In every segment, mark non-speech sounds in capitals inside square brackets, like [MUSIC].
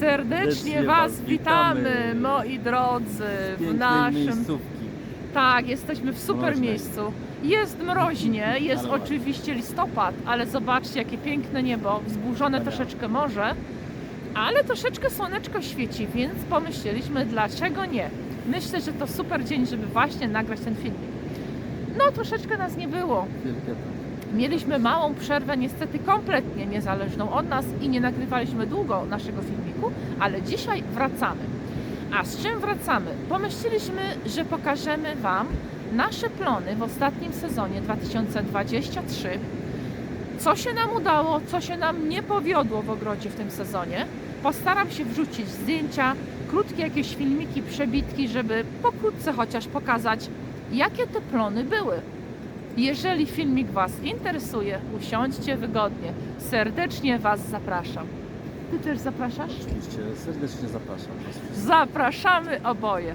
Serdecznie Was witamy, moi drodzy, w naszym. miejscówki. Tak, jesteśmy w super miejscu. Jest mroźnie, jest oczywiście listopad, ale zobaczcie, jakie piękne niebo, wzburzone troszeczkę morze, ale troszeczkę słoneczko świeci, więc pomyśleliśmy, dlaczego nie. Myślę, że to super dzień, żeby właśnie nagrać ten filmik. No, troszeczkę nas nie było. Tak. Mieliśmy małą przerwę, niestety kompletnie niezależną od nas i nie nagrywaliśmy długo naszego filmiku, ale dzisiaj wracamy. A z czym wracamy? Pomyśleliśmy, że pokażemy Wam nasze plony w ostatnim sezonie 2023. Co się nam udało, co się nam nie powiodło w ogrodzie w tym sezonie. Postaram się wrzucić zdjęcia, krótkie jakieś filmiki, przebitki, żeby pokrótce chociaż pokazać, jakie te plony były. Jeżeli filmik Was interesuje, usiądźcie wygodnie. Serdecznie Was zapraszam. Ty też zapraszasz? Oczywiście serdecznie zapraszam Was. Zapraszamy oboje.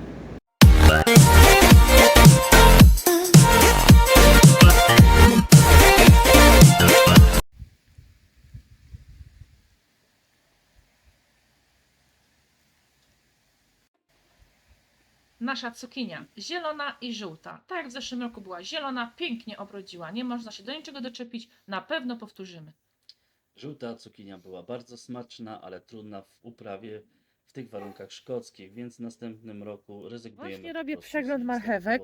Nasza cukinia zielona i żółta. Tak jak w zeszłym roku była zielona, pięknie obrodziła. Nie można się do niczego doczepić. Na pewno powtórzymy. Żółta cukinia była bardzo smaczna, ale trudna w uprawie w tych warunkach szkockich, więc w następnym roku rezygnujemy. Właśnie po robię prostu z przegląd marchewek.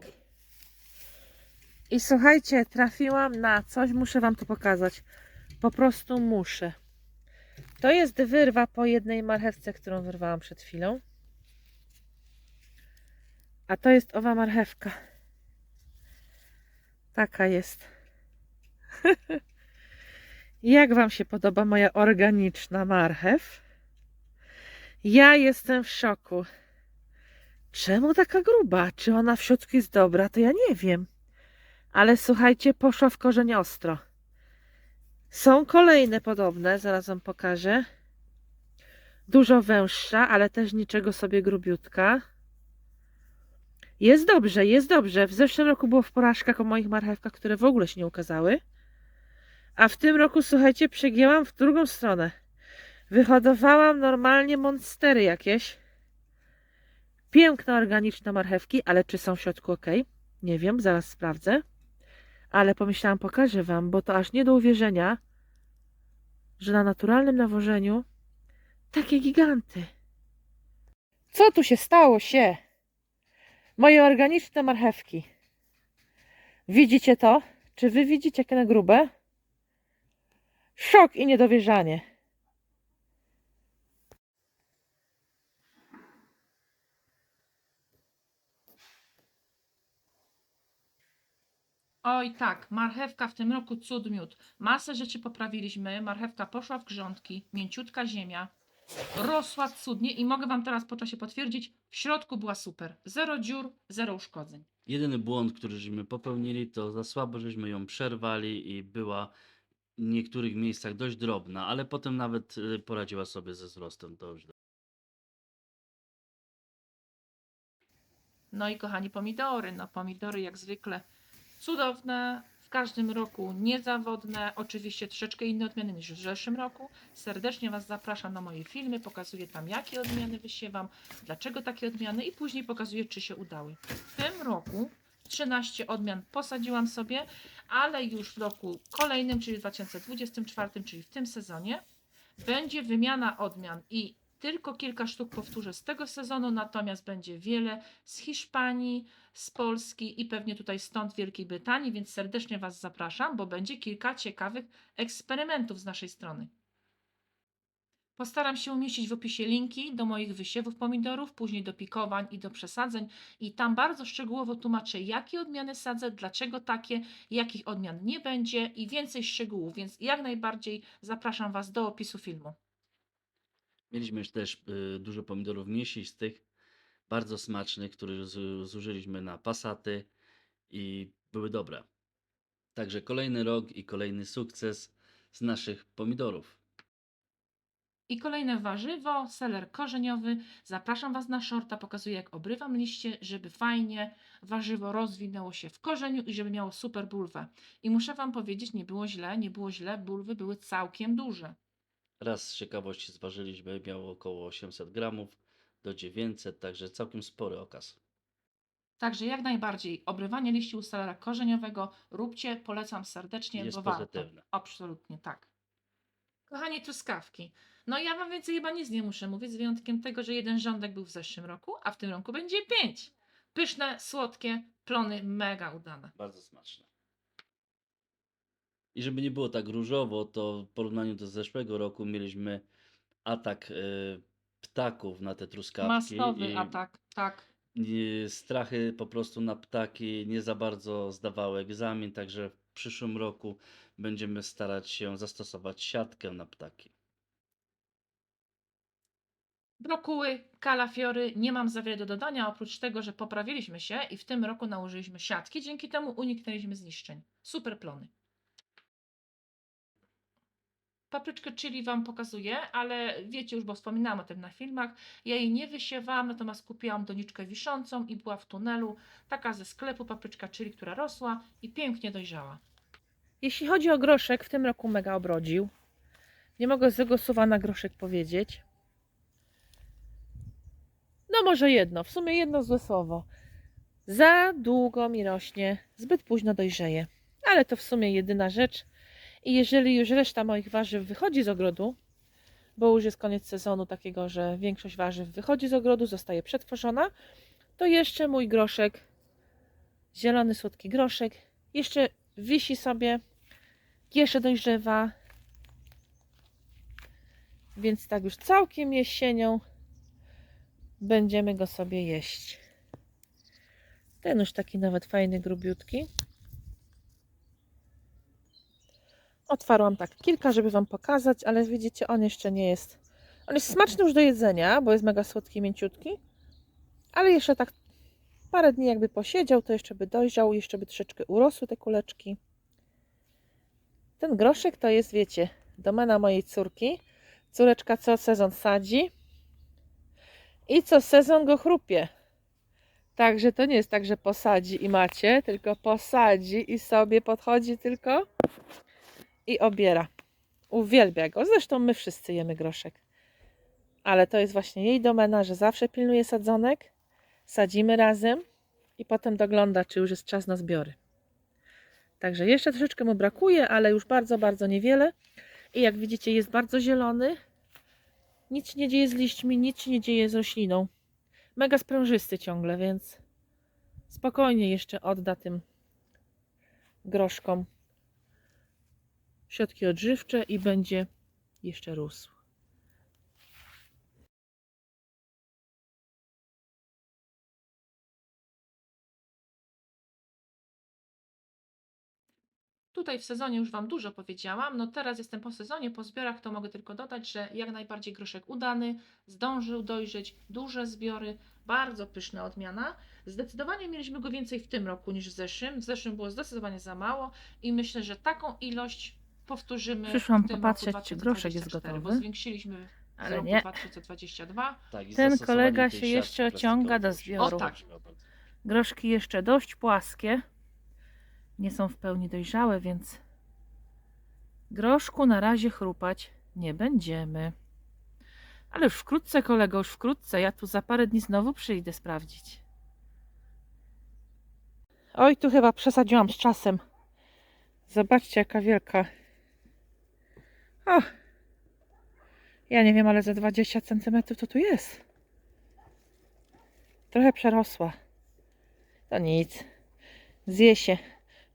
I słuchajcie, trafiłam na coś, muszę Wam to pokazać. Po prostu muszę. To jest wyrwa po jednej marchewce, którą wyrwałam przed chwilą. A to jest owa marchewka. Taka jest. [LAUGHS] Jak Wam się podoba moja organiczna marchew? Ja jestem w szoku. Czemu taka gruba? Czy ona w środku jest dobra? To ja nie wiem. Ale słuchajcie, poszła w korzeń ostro. Są kolejne podobne, zaraz wam pokażę. Dużo węższa, ale też niczego sobie grubiutka. Jest dobrze, jest dobrze. W zeszłym roku było w porażkach o moich marchewkach, które w ogóle się nie ukazały. A w tym roku, słuchajcie, przegięłam w drugą stronę. Wyhodowałam normalnie monstery jakieś. Piękne, organiczne marchewki, ale czy są w środku ok? Nie wiem, zaraz sprawdzę. Ale pomyślałam, pokażę Wam, bo to aż nie do uwierzenia, że na naturalnym nawożeniu takie giganty. Co tu się stało się? Moje organiczne marchewki. Widzicie to? Czy Wy widzicie, jakie na grube? Szok i niedowierzanie. Oj tak, marchewka w tym roku cud miód. Masę rzeczy poprawiliśmy, marchewka poszła w grządki, mięciutka ziemia, rosła cudnie i mogę Wam teraz po czasie potwierdzić, w środku była super. Zero dziur, zero uszkodzeń. Jedyny błąd, który żeśmy popełnili, to za słabo żeśmy ją przerwali i była w niektórych miejscach dość drobna, ale potem nawet y, poradziła sobie ze wzrostem. Już No i kochani pomidory, no pomidory jak zwykle cudowne, w każdym roku niezawodne, oczywiście troszeczkę inne odmiany niż w zeszłym roku. Serdecznie Was zapraszam na moje filmy, pokazuję tam jakie odmiany wysiewam, dlaczego takie odmiany i później pokazuję czy się udały. W tym roku 13 odmian posadziłam sobie, ale już w roku kolejnym, czyli w 2024, czyli w tym sezonie, będzie wymiana odmian i tylko kilka sztuk powtórzę z tego sezonu, natomiast będzie wiele z Hiszpanii, z Polski i pewnie tutaj stąd Wielkiej Brytanii, więc serdecznie Was zapraszam, bo będzie kilka ciekawych eksperymentów z naszej strony. Postaram się umieścić w opisie linki do moich wysiewów pomidorów, później do pikowań i do przesadzeń i tam bardzo szczegółowo tłumaczę, jakie odmiany sadzę, dlaczego takie, jakich odmian nie będzie i więcej szczegółów, więc jak najbardziej zapraszam Was do opisu filmu. Mieliśmy też y, dużo pomidorów mięsistych, bardzo smacznych, które zużyliśmy na pasaty i były dobre. Także kolejny rok i kolejny sukces z naszych pomidorów. I kolejne warzywo, seler korzeniowy. Zapraszam Was na shorta, pokazuję jak obrywam liście, żeby fajnie warzywo rozwinęło się w korzeniu i żeby miało super bulwę. I muszę Wam powiedzieć, nie było źle, nie było źle, bulwy były całkiem duże. Raz z ciekawości zważyliśmy, miało około 800 gramów do 900, także całkiem spory okaz. Także jak najbardziej obrywanie liści u selera korzeniowego róbcie, polecam serdecznie, Jest bo warto. pozytywne. Absolutnie tak. Kochani truskawki. No ja wam więcej chyba nic nie muszę mówić, z wyjątkiem tego, że jeden rządek był w zeszłym roku, a w tym roku będzie pięć. Pyszne, słodkie, plony mega udane. Bardzo smaczne. I żeby nie było tak różowo, to w porównaniu do zeszłego roku mieliśmy atak e, ptaków na te truskawki. Masowy atak, tak. strachy po prostu na ptaki nie za bardzo zdawały egzamin, także w przyszłym roku będziemy starać się zastosować siatkę na ptaki. Brokuły, kalafiory, nie mam za wiele do dodania, oprócz tego, że poprawiliśmy się i w tym roku nałożyliśmy siatki, dzięki temu uniknęliśmy zniszczeń. Super plony. Papryczkę chili Wam pokazuję, ale wiecie już, bo wspominałam o tym na filmach. Ja jej nie wysiewałam, natomiast kupiłam doniczkę wiszącą i była w tunelu. Taka ze sklepu papryczka chili, która rosła i pięknie dojrzała. Jeśli chodzi o groszek, w tym roku mega obrodził. Nie mogę złego słowa na groszek powiedzieć. No może jedno, w sumie jedno złe słowo. Za długo mi rośnie, zbyt późno dojrzeje. Ale to w sumie jedyna rzecz. I jeżeli już reszta moich warzyw wychodzi z ogrodu, bo już jest koniec sezonu takiego, że większość warzyw wychodzi z ogrodu, zostaje przetworzona, to jeszcze mój groszek, zielony słodki groszek, jeszcze wisi sobie, jeszcze dojrzewa. Więc tak już całkiem jesienią będziemy go sobie jeść. Ten już taki nawet fajny, grubiutki. Otwarłam tak kilka, żeby Wam pokazać, ale widzicie, on jeszcze nie jest. On jest smaczny już do jedzenia, bo jest mega słodki, mięciutki. Ale jeszcze tak parę dni jakby posiedział, to jeszcze by dojrzał, jeszcze by troszeczkę urosły te kuleczki. Ten groszek to jest, wiecie, domena mojej córki. Córeczka co sezon sadzi i co sezon go chrupie. Także to nie jest tak, że posadzi i macie, tylko posadzi i sobie podchodzi tylko i obiera. Uwielbia go. Zresztą my wszyscy jemy groszek. Ale to jest właśnie jej domena, że zawsze pilnuje sadzonek, sadzimy razem i potem dogląda, czy już jest czas na zbiory. Także jeszcze troszeczkę mu brakuje, ale już bardzo, bardzo niewiele. I jak widzicie, jest bardzo zielony. Nic nie dzieje z liśćmi, nic nie dzieje z rośliną. Mega sprężysty ciągle, więc spokojnie jeszcze odda tym groszkom środki odżywcze i będzie jeszcze rósł. Tutaj w sezonie już Wam dużo powiedziałam. No teraz jestem po sezonie, po zbiorach, to mogę tylko dodać, że jak najbardziej groszek udany, zdążył dojrzeć, duże zbiory, bardzo pyszna odmiana. Zdecydowanie mieliśmy go więcej w tym roku niż w zeszłym. W zeszłym było zdecydowanie za mało i myślę, że taką ilość powtórzymy Przyszłam popatrzeć, czy groszek jest 2024, gotowy. Bo zwiększyliśmy w Ale nie. 2022. Tak, i Ten zastosowanie kolega tej się siatki jeszcze ociąga do plastikowej zbioru. O tak. Groszki jeszcze dość płaskie. Nie są w pełni dojrzałe, więc groszku na razie chrupać nie będziemy. Ale już wkrótce, kolego, już wkrótce. Ja tu za parę dni znowu przyjdę sprawdzić. Oj, tu chyba przesadziłam z czasem. Zobaczcie, jaka wielka. Ja nie wiem, ale za 20 cm to tu jest. Trochę przerosła. To nic. Zje się.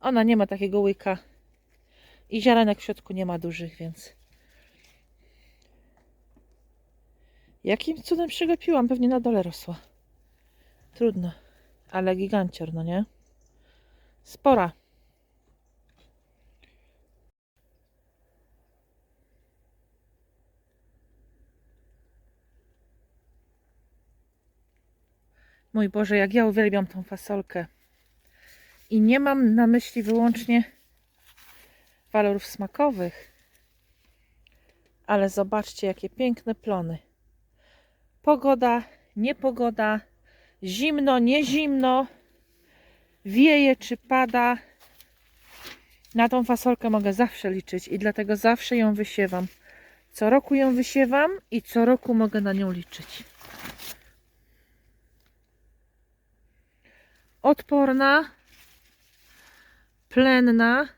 Ona nie ma takiego łyka. I ziarenek w środku nie ma dużych, więc. Jakim cudem przygapiłam? Pewnie na dole rosła. Trudno. Ale gigancior, no nie? Spora. Mój Boże, jak ja uwielbiam tą fasolkę. I nie mam na myśli wyłącznie walorów smakowych. Ale zobaczcie, jakie piękne plony. Pogoda, niepogoda, zimno, nie zimno, wieje czy pada. Na tą fasolkę mogę zawsze liczyć i dlatego zawsze ją wysiewam. Co roku ją wysiewam i co roku mogę na nią liczyć. Odporna, plenna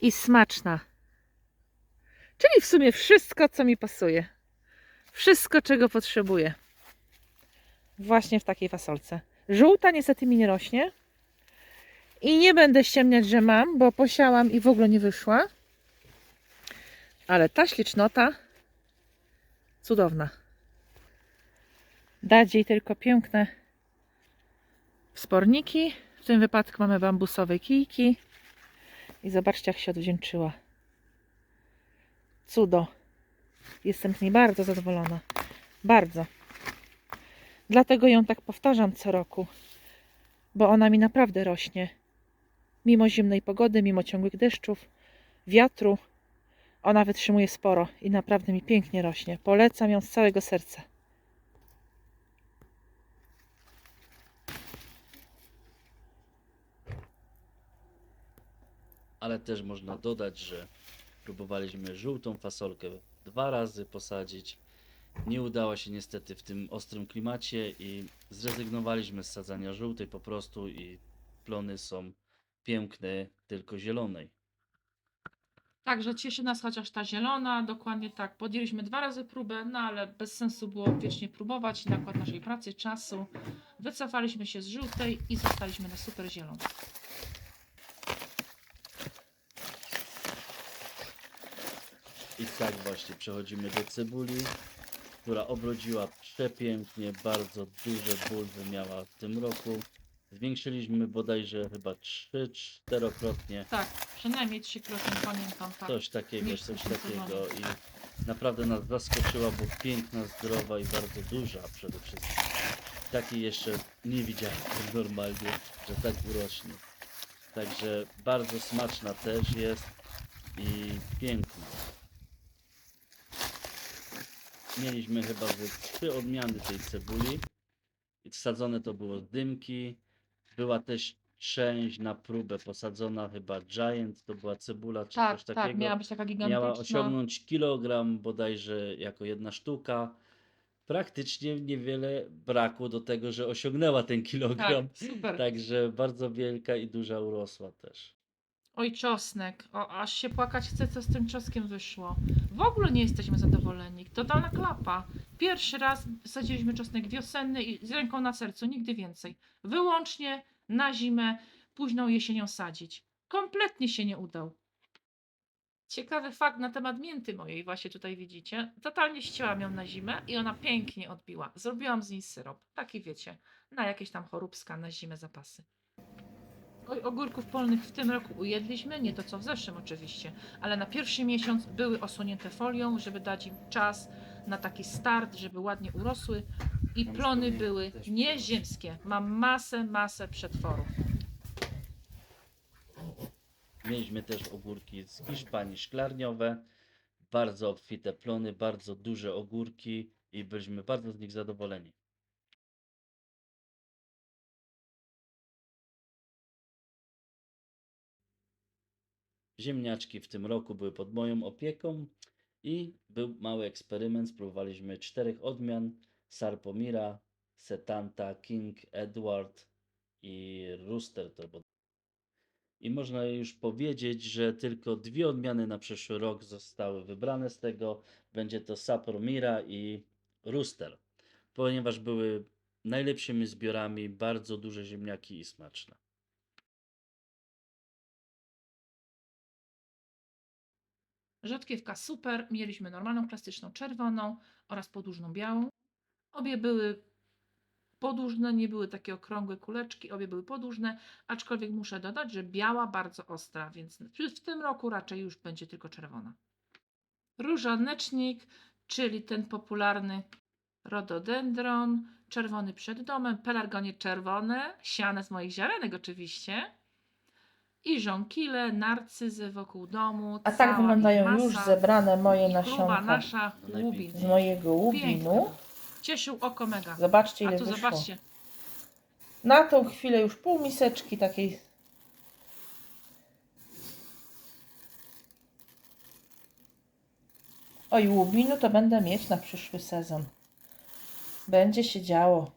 i smaczna. Czyli w sumie wszystko, co mi pasuje. Wszystko, czego potrzebuję. Właśnie w takiej fasolce. Żółta niestety mi nie rośnie. I nie będę ściemniać, że mam, bo posiałam i w ogóle nie wyszła. Ale ta ślicznota cudowna. Dać jej tylko piękne wsporniki. W tym wypadku mamy bambusowe kijki. I zobaczcie, jak się odwdzięczyła. Cudo. Jestem z niej bardzo zadowolona. Bardzo. Dlatego ją tak powtarzam co roku. Bo ona mi naprawdę rośnie. Mimo zimnej pogody, mimo ciągłych deszczów, wiatru, ona wytrzymuje sporo i naprawdę mi pięknie rośnie. Polecam ją z całego serca. Ale też można dodać, że próbowaliśmy żółtą fasolkę dwa razy posadzić. Nie udało się niestety w tym ostrym klimacie i zrezygnowaliśmy z sadzania żółtej po prostu i plony są piękne, tylko zielonej. Także cieszy nas chociaż ta zielona, dokładnie tak. Podjęliśmy dwa razy próbę, no ale bez sensu było wiecznie próbować. Nakład naszej pracy, czasu. Wycofaliśmy się z żółtej i zostaliśmy na super zieloną. I tak właśnie przechodzimy do cebuli, która obrodziła przepięknie, bardzo duże bulwy miała w tym roku. Zwiększyliśmy bodajże chyba 3-4krotnie. Tak, przynajmniej trzykrotnie pamiętam. Tak. Coś takiego, Miejsce coś takiego i naprawdę nas zaskoczyła, bo piękna, zdrowa i bardzo duża przede wszystkim. Takiej jeszcze nie widziałem normalnie, że tak urośnie. Także bardzo smaczna też jest i piękna. Mieliśmy chyba ze trzy odmiany tej cebuli. I Wsadzone to było dymki. Była też część na próbę posadzona chyba Giant, to była cebula czy Tak, coś takiego tak, miała być taka gigantyczna. miała osiągnąć kilogram bodajże jako jedna sztuka. Praktycznie niewiele brakło do tego, że osiągnęła ten kilogram. Tak, super. Także bardzo wielka i duża urosła też. Oj, czosnek. O, aż się płakać chce, co z tym czosnkiem wyszło. W ogóle nie jesteśmy zadowoleni. Totalna klapa. Pierwszy raz sadziliśmy czosnek wiosenny i z ręką na sercu, nigdy więcej. Wyłącznie na zimę, późną jesienią sadzić. Kompletnie się nie udał. Ciekawy fakt na temat mięty mojej, właśnie tutaj widzicie. Totalnie ścięłam ją na zimę i ona pięknie odbiła. Zrobiłam z niej syrop. Taki wiecie, na jakieś tam choróbska, na zimę zapasy. Ogórków polnych w tym roku ujedliśmy, nie to co w zeszłym oczywiście, ale na pierwszy miesiąc były osłonięte folią, żeby dać im czas na taki start, żeby ładnie urosły i Tam plony były też nieziemskie. Mam masę, masę przetworów. Mieliśmy też ogórki z Hiszpanii szklarniowe. Bardzo obfite plony, bardzo duże ogórki i byliśmy bardzo z nich zadowoleni. Ziemniaczki w tym roku były pod moją opieką i był mały eksperyment. Spróbowaliśmy czterech odmian: Sarpomira, Setanta, King, Edward i Rooster. I można już powiedzieć, że tylko dwie odmiany na przyszły rok zostały wybrane z tego. Będzie to Sapromira i Rooster, ponieważ były najlepszymi zbiorami, bardzo duże ziemniaki i smaczne. Rzodkiewka super, mieliśmy normalną, klasyczną czerwoną oraz podłużną białą. Obie były podłużne, nie były takie okrągłe kuleczki, obie były podłużne, aczkolwiek muszę dodać, że biała bardzo ostra, więc w tym roku raczej już będzie tylko czerwona. Różanecznik, czyli ten popularny rododendron, czerwony przed domem, pelargonie czerwone, siane z moich ziarenek oczywiście. I żonkile, narcyzy wokół domu. A tak cała wyglądają ich już masa. zebrane moje I próba nasionka nasza łubin. z mojego łubinu. Cieszył oko mega. Zobaczcie A ile tu wyszło. zobaczcie. Na tą chwilę już pół miseczki takiej Oj, łubinu to będę mieć na przyszły sezon. Będzie się działo.